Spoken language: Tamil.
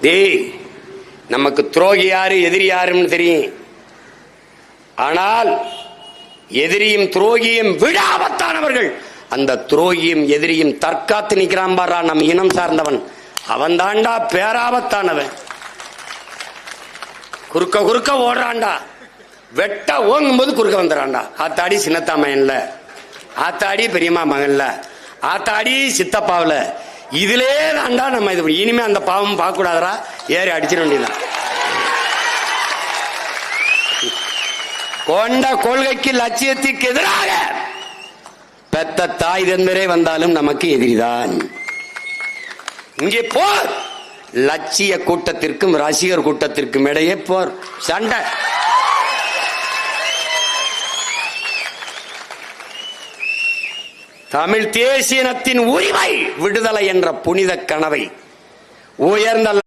டேய் நமக்கு துரோகி யாரு எதிரி யாருன்னு தெரியும். ஆனால் எதிரியும் துரோகியும் விடாபத்தானவர்கள். அந்த துரோகியும் எதிரியும் தற்காத்து நிற்கிறான் பாரா நம் இனம் சார்ந்தவன். அவன் தாண்டா பேராபத்தானவன். குறுக்க குறுக்க ஓடுறான்டா. வெட்ட ஓங்கும் போது குறுக்க வந்துடுறான்டா ஆத்தாடி சின்னத்தா மகன்ல. ஆத்தாடி பெரியம்மா மகன்ல. ஆத்தாடி சித்தப்பாவில். இதிலே தாண்டா நம்ம இது இனிமே அந்த பாவம் பார்க்க கூடாதரா ஏறி அடிச்சிட வேண்டியதான் கொண்ட கொள்கைக்கு லட்சியத்திற்கு எதிராக பெத்த தாய் தந்தரே வந்தாலும் நமக்கு எதிரிதான். இங்கே போர். லட்சிய கூட்டத்திற்கும் ரசிகர் கூட்டத்திற்கும் இடையே போர். சண்டை. தமிழ் தேசியனத்தின் உரிமை விடுதலை என்ற புனித கனவை உயர்ந்த